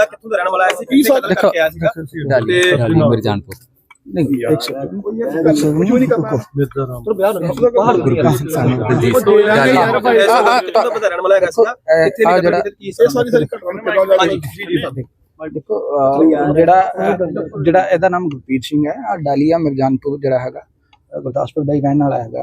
ਬੰਦਾ ਕਿੱਥੋਂ ਦਾ ਰਹਿਣ ਵਾਲਾ ਸੀ ਕੀ ਸਾਲ ਦੇਖੋ ਆਇਆ ਸੀਗਾ ਤੇ ਮੇਰੇ ਜਾਣਪੁਰ ਨਹੀਂ ਇੱਕ ਸੈਕਿੰਡ ਕੁਝ ਨਹੀਂ ਕਰਨਾ ਤਰ ਬਿਆਨ ਬਾਹਰ ਗੁਰਪ੍ਰੀਤ ਸਿੰਘ ਸਾਹਿਬ ਦੇ ਜੀ ਯਾਰ ਭਾਈ ਕਿੱਥੋਂ ਦਾ ਰਹਿਣ ਵਾਲਾ ਹੈਗਾ ਸੀਗਾ ਕਿੱਥੇ ਨਿਕਲਿਆ ਕੀ ਸਾਰੀ ਸਾਰੀ ਘਟਨਾ ਜੀ ਜੀ ਦੇਖੋ ਜਿਹੜਾ ਜਿਹੜਾ ਇਹਦਾ ਨਾਮ ਗੁਰਪ੍ਰੀਤ ਸਿੰਘ ਹੈ ਆ ਡਾਲੀਆ ਮਿਰਜਾਨਪੁਰ ਜਿਹੜਾ ਹੈਗਾ ਗੁਰਦਾਸਪੁਰ ਦਾ ਹੀ ਰਹਿਣ ਵਾਲਾ ਹੈਗਾ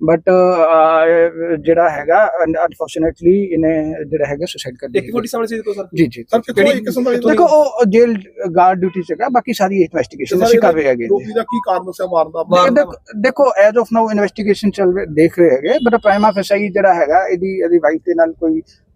ਬਟ ਜਿਹੜਾ ਹੈਗਾ ਅਨਫੋਰਚੂਨੇਟਲੀ ਇਹਨੇ ਜਿਹੜਾ ਹੈਗਾ ਸੁਸਾਈਡ ਕਰ ਇੱਕ ਲਿਆ ਫੋਟੀ ਸਾਹਮਣੇ ਸੀ ਦੇਖੋ ਸਰ। ਜੀ ਜੀ ਸਰ ਕਿਹੜੀ ਕਿਸਮ ਦਾ ਦੇਖੋ ਉਹ ਜੇਲ ਗਾਰਡ ਡਿਊਟੀ ਸੀਗਾ ਬਾਕੀ ਸਾਰੀ ਇਨਵੈਸਟੀਗੇਸ਼ਨ ਅਸੀਂ ਕਰ ਰਹੇ ਹੈਗੇ ਰੋਪੀ ਦਾ ਕੀ ਕਾਰਨ ਸੀ ਮਾਰਨ ਦਾ। ਦੇਖੋ- ਦੇਖੋ ਐਜ਼ ਆਫ ਨਾਓ ਇਨਵੈਸਟੀਗੇਸ਼ਨ ਚੱਲ ਰਹੀ ਦੇਖ ਰਹੇ ਹੈਗੇ ਬਟ ਪ੍ਰਾਈਮਾ ਫੈਸਾਈ ਜਿਹੜਾ ਹੈਗਾ ਇਹਦੀ ਇਹਦੀ ਵਾਈਫ ਦੇ ਨਾਲ ਕੋਈ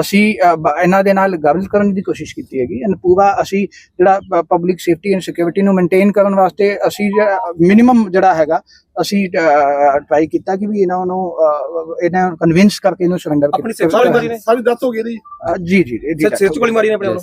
ਅਸੀਂ ਇਹਨਾਂ ਦੇ ਨਾਲ ਗੱਲ ਕਰਨ ਦੀ ਕੋਸ਼ਿਸ਼ ਕੀਤੀ ਹੈਗੀ। ਐਂਡ ਪੂਰਾ ਅਸੀਂ ਜਿਹੜਾ ਪਬਲਿਕ ਸੇਫਟੀ ਐਂਡ ਸਿਕਿਉਰਿਟੀ ਨੂੰ ਮੇਨਟੇਨ ਕਰਨ ਵਾਸਤੇ ਅਸੀਂ ਮਿਨੀਮਮ ਜਿਹੜਾ ਹੈਗਾ ਅਸੀਂ ਟਰਾਈ ਕੀਤਾ ਕਿ ਵੀ ਇਹਨਾਂ ਨੂੰ ਇਹਨਾਂ ਨੂੰ ਕਨਵਿੰਸ ਕਰਕੇ ਇਹਨੂੰ ਸਰੈਂਡਰ ਆਪਣੀ ਸਿਰ 'ਚ ਗੋਲੀ ਮਾਰੀ ਨੇ? ਸਾਰੀ ਦੱਸ ਹੋ ਗਈ ਜੀ ਜੀ 'ਚ ਗੋਲੀ ਮਾਰੀ ਨੇ ਆਪਣੇ ਵੱਲੋਂ?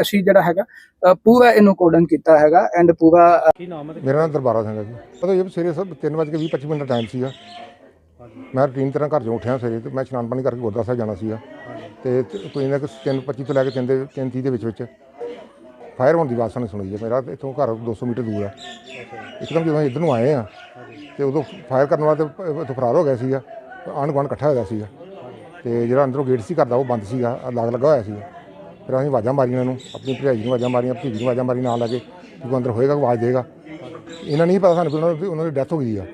ਅਸੀਂ ਜਿਹੜਾ ਹੈਗਾ ਪੂਰਾ ਇਹਨੂੰ ਕੋਡਨ ਕੀਤਾ ਹੈਗਾ ਐਂਡ ਪੂਰਾ ਮੇਰਾ ਨਾਮ ਦਰਬਾਰਾ ਸਿੰਘ ਹੈ ਜੀ। ਪਤਾ ਇਹ ਸਵੇਰੇ ਸਭ 3:20 ਮਿੰਟ ਦਾ ਟਾਈਮ ਸੀਗਾ। ਮੈਂ ਰੂਟੀਨ ਤਰ੍ਹਾਂ ਘਰ ਚੋਂ ਉੱਠਿਆ ਸਵੇਰੇ ਤੇ ਮੈਂ ਇਸ਼ਨਾਨ ਪਾਣੀ ਕਰਕੇ ਗੁਰਦੁਆਰਾ ਸਾਹਿਬ ਜਾਣਾ ਸੀਗਾ। ਤੇ ਕੋਈ ਨਾ 3:25 ਤੋਂ ਲੈ ਕੇ 3 ਦੇ 3:30 ਦੇ ਵਿੱਚ ਵਿੱਚ ਫਾਇਰ ਹੋਣ ਦੀ ਆਵਾਜ਼ ਸਾਨੂੰ ਸੁਣੀ ਹੈ। ਮੇਰਾ ਇੱਥੋਂ ਘਰ 200 ਮੀਟਰ ਦੂਰ ਆ। ਇੱਕਦਮ ਜਦੋਂ ਅਸੀਂ ਇੱਧਰ ਨੂੰ ਆਏ ਆ ਤੇ ਉਦੋਂ ਫਾਇਰ ਕਰਨ ਵਾਲਾ ਤੇ ਫਰਾਰ ਹੋ ਗਿਆ ਸੀਗਾ। ਆਂਢ ਗੁਆਂਢ ਇਕੱਠਾ ਹੋਇਆ ਸੀਗਾ। ਤੇ ਜਿਹੜਾ ਅੰਦਰੋਂ ਗੇਟ ਸੀ ਘਰ ਦਾ ਉਹ ਬੰਦ ਸੀਗਾ। ਲਾਗ ਲੱਗਾ ਹੋਇਆ ਸੀਗਾ। ਫਿਰ ਅਸੀਂ ਆਵਾਜ਼ਾਂ ਮਾਰੀਆਂ ਇਹਨੂੰ ਆਪਣੀ ਭਰਜਾਈ ਨੂੰ ਆਵਾਜ਼ਾਂ ਮਾਰੀਆਂ, ਭਤੀਜੀ ਨੂੰ ਆਵਾਜ਼ਾਂ ਮਾਰੀ ਨਾਲ ਲੱਗੇ ਕਿ ਕੋਈ ਅੰਦਰ ਹੋਏਗਾ ਆਵਾਜ਼ ਦੇਗਾ। ਇਹਨਾਂ ਨਹੀਂ ਪਤਾ ਸਾਨੂੰ ਕਿ ਉਹਨਾਂ ਦੀ ਉਹਨਾਂ ਦੀ ਡੈਥ ਹੋ ਗਈ ਆ।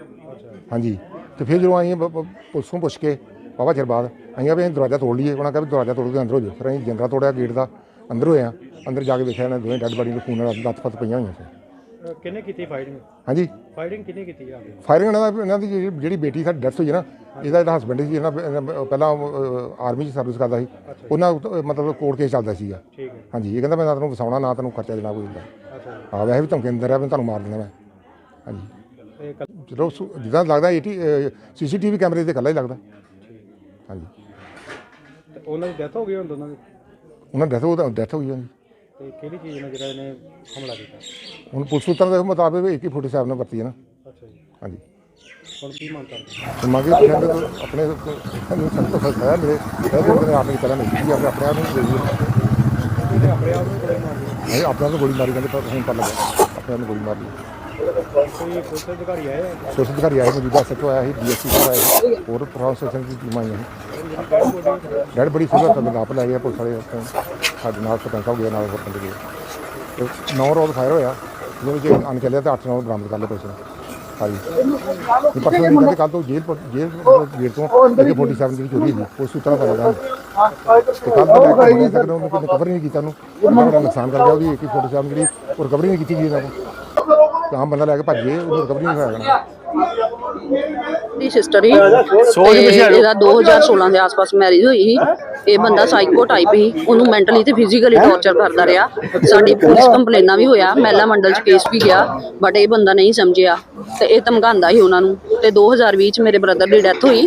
ਹਾਂਜੀ। ਤੇ ਫਿਰ ਜਦੋਂ ਅਸੀਂ ਬ- ਬ- ਪੁਲਿਸ ਨੂੰ ਪੁੱਛ ਕੇ ਵਾਹਵਾ ਚਿਰ ਬਾਅਦ ਅਸੀਂ ਆ ਵੀ ਅਸੀਂ ਦਰਵਾਜ਼ਾ ਤੋੜ ਲਈਏ। ਉਹਨਾਂ ਕਿਹਾ ਵੀ ਦਰਵਾਜ਼ਾ ਤੋੜ ਕੇ ਅੰਦਰ ਹੋ ਜਾਓ। ਫਿਰ ਅਸੀਂ ਜਿੰਦਰਾ ਤੋੜਿਆ, ਗੇਟ ਦਾ ਅੰਦਰ ਹੋਇਆ ਅੰਦਰ ਜਾ ਕੇ ਵੇਖਿਆ ਇਹਨਾਂ ਦੋਵੇਂ ਡੈਡ ਬਾਡੀ ਨੂੰ ਖੂਨ ਨਾਲ ਲੱਤ-ਪੱਤ ਪਈਆਂ ਹੋਈਆਂ ਸੀ। ਅਹ ਕਿਹਨੇ ਕੀਤੀ ਫਾਈਟਿੰਗ ਹਾਂਜੀ। ਫਾਈਟਿੰਗ ਕਿਹਨੇ ਕੀਤੀ ਆ? ਫਾਇਰਿੰਗ ਇਹਨਾਂ ਦਾ ਇਹਨਾਂ ਦੀ ਜਿਹੜੀ- ਜਿਹੜੀ ਬੇਟੀ ਸਾਡੀ ਡੈਥ ਹੋਈ ਹੈ ਨਾ ਇਹਦਾ ਜਿਹੜਾ ਹਸਬੰਡ ਸੀ ਇਹਨਾਂ ਇਹਨਾਂ ਪਹਿਲਾਂ ਆਰਮੀ 'ਚ ਸਰਵਿਸ ਕਰਦਾ ਸੀ। ਉਹਨਾਂ ਉੱਤੇ ਮਤਲਬ ਕੋਰਟ ਕੇਸ ਚੱਲਦਾ ਸੀਗਾ। ਠੀਕ ਹੈ। ਹਾਂਜੀ ਇਹ ਕਹਿੰਦਾ ਮੈਂ ਨਾ ਤੈਨੂੰ ਵਸਾਉਣਾ ਨਾ ਤੈਨੂੰ ਖਰਚਾ ਦੇਣਾ ਕੋਈ ਹੁੰਦਾ। ਅੱਛਾ ਜੀ। ਆ ਵੈਸੇ ਵੀ ਧਮਕੀ ਅੰਦਰ ਆ ਮੈਂ ਤੁਹਾਨੂੰ ਮਾਰ ਦੇਣਾ ਮੈਂ। ਹਾਂਜੀ। ਇਹ ਕੱਲ- ਜਦੋਂ ਸੁ- ਜਿੱਦਾਂ ਲੱਗਦਾ 80 ਸੀਸੀਟੀਵੀ ਕੈਮਰੇ ਤੇ ਇਕੱਲਾ ਹੀ ਲੱਗਦਾ। ਹਾਂਜੀ। ਤੇ ਉਹਨਾਂ ਦੀ ਡੈਥ ਹੋ ਗਈ ਹੁਣ ਦੋਨਾਂ ਦੀ? ਉਹਨਾਂ ਡੈਥ ਹੋ ਡੈਥ ਹੋ ਦੀ ਤੇ ਕਿਹੜੀ ਚੀਜ਼ ਨਾਲ ਜਿਹੜਾ ਇਹਨੇ ਹਮਲਾ ਕੀਤਾ? ਹੁਣ ਪੁਲਿਸ ਸੂਤਰਾਂ ਦੇ ਮੁਤਾਬਕ ਇੱਕ ਹੀ ਫੁੱਟ ਸਾਹਿਬ ਨੇ ਵਰਤੀ ਹੈ ਨਾ। ਅੱਛਾ ਜੀ। ਹਾਂਜੀ। ਹੁਣ ਕੀ ਮੰਗ ਕਰਦੇ ਮੰਗੇ ਆਪਣੇ ਨੂੰ ਸਖਤ ਤੋਂ ਉਹਨੇ ਆਪਣੀ ਤਰ੍ਹਾਂ ਨਹੀਂ ਕੀਤੀ ਆਪਣੇ ਆਪਣੇ ਆਪ ਨੂੰ ਦੇ ਦਿੱਤੀ ਇਹਨੇ ਆਪਣੇ ਆਪ ਨੂੰ ਗੋਲੀ ਮਾਰੀ ਨਹੀਂ ਆਪਣੇ ਆਪ ਨੂੰ ਗੋਲੀ ਮਾਰੀ ਕਹਿੰਦੇ ਪਰ ਹੁਣ ਪਤਾ ਲੱਗਾ ਆਪਣੇ ਆਪ ਨੂੰ ਗੋਲੀ ਮਾਰੀ ਪੁਲਿਸ ਅਧਿਕਾਰੀ ਆਏ ਆ? ਪੁਲਿਸ ਅਧਿਕਾਰੀ ਆਏ ਮੌਜੂਦਾ ਸੱਚੋ ਆਇਆ ਸੀ ਡੀਐਸਪੀ ਸਾਹਿਬ ਆਏ ਸੀ, ਹੋਰ ਪ੍ਰੋਸੈਸਰ ਦੀ ਟੀਮ ਆਈਆਂ ਸੀ। ਡੈਡ ਬੜੀ ਸੁਧਰ ਤੱਕ ਨਾਪ ਲੈ ਗਏ ਪੁਲਿਸ ਵਾਲੇ ਉੱਥੇ। ਸਾਡੇ ਨਾਲ ਸਰਪੰਚ ਸਾਹਿਬ ਗਏ ਨਾਲ ਹੋਰ ਬੰਦੇ ਗਏ। ਤੇ ਨੌ ਰੋਡ ਫਾਇਰ ਹੋਇਆ ਜਿਹਦੇ ਵਿੱਚ ਅਣ ਚੱਲਿਆ ਤੇ 8 ਨੌ ਬਰਾਮਦ ਕਰ ਲਏ ਪੁਲਿਸ ਨੇ ਹਾਂਜੀ ਇਹ ਪਰਸੋਂ ਨਹੀਂ ਕਹਿੰਦੇ ਕੱਲ ਤੋਂ ਜੇਲ੍ਹ ਪ- ਜੇਲ੍ਹ ਗੇਟ ਤੋਂ ਅੱਗੇ 47 ਦੀ ਚੋਰੀ ਸੀ ਉਸ ਸੂਤਰਾ ਪਾਇਆ ਦਾ ਤੇ ਕੱਲ ਤੋਂ ਲੈ ਕੇ ਬੜੇ ਤੱਕ ਉਹਨੂੰ ਕੋਈ ਰਿਕਵਰੀ ਨਹੀਂ ਕੀਤਾ ਉਹਨੂੰ। ਉਹਨਾਂ ਬੜਾ ਨੁਕਸਾਨ ਕਰ ਗਿਆ ਉਹਦੀ ਇੱਕ 47 ਜਿਹੜੀ ਉਹ ਰਿਕਵਰੀ ਨਹੀਂ ਕੀਤੀ ਗਈ ਇਹਨਾਂ ਕੋਲ ਆਮ ਬੰਦਾ ਲੈ ਕੇ ਭੱਜੇ ਉਹਨੂੰ ਰਿਕਵਰੀ ਨਹੀਂ ਹੋਇਆ ਦੀ ਸਿਸਟਰ ਹੀ ਇਹਦਾ 2016 ਦੇ ਆਸ-ਪਾਸ ਮੈਰਿਜ ਹੋਈ ਸੀ। ਇਹ ਬੰਦਾ ਸਾਈਕੋ ਟਾਈਪ ਹੀ ਉਹਨੂੰ ਮੈਂਟਲੀ ਤੇ ਫਿਜ਼ੀਕਲੀ ਟੌਰਚਰ ਕਰਦਾ ਰਿਹਾ। ਸਾਡੀ ਪੁਲਿਸ ਕੰਪਲੇਨਾਂ ਵੀ ਹੋਇਆ ਮਹਿਲਾ ਮੰਡਲ ਚ ਕੇਸ ਵੀ ਗਿਆ ਬਟ ਇਹ ਬੰਦਾ ਨਹੀਂ ਸਮਝਿਆ। ਤੇ ਇਹ ਧਮਕਾਉਂਦਾ ਸੀ ਉਹਨਾਂ ਨੂੰ। ਤੇ 2020 ਚ ਮੇਰੇ ਬ੍ਰਦਰ ਦੀ ਡੈਥ ਹੋਈ।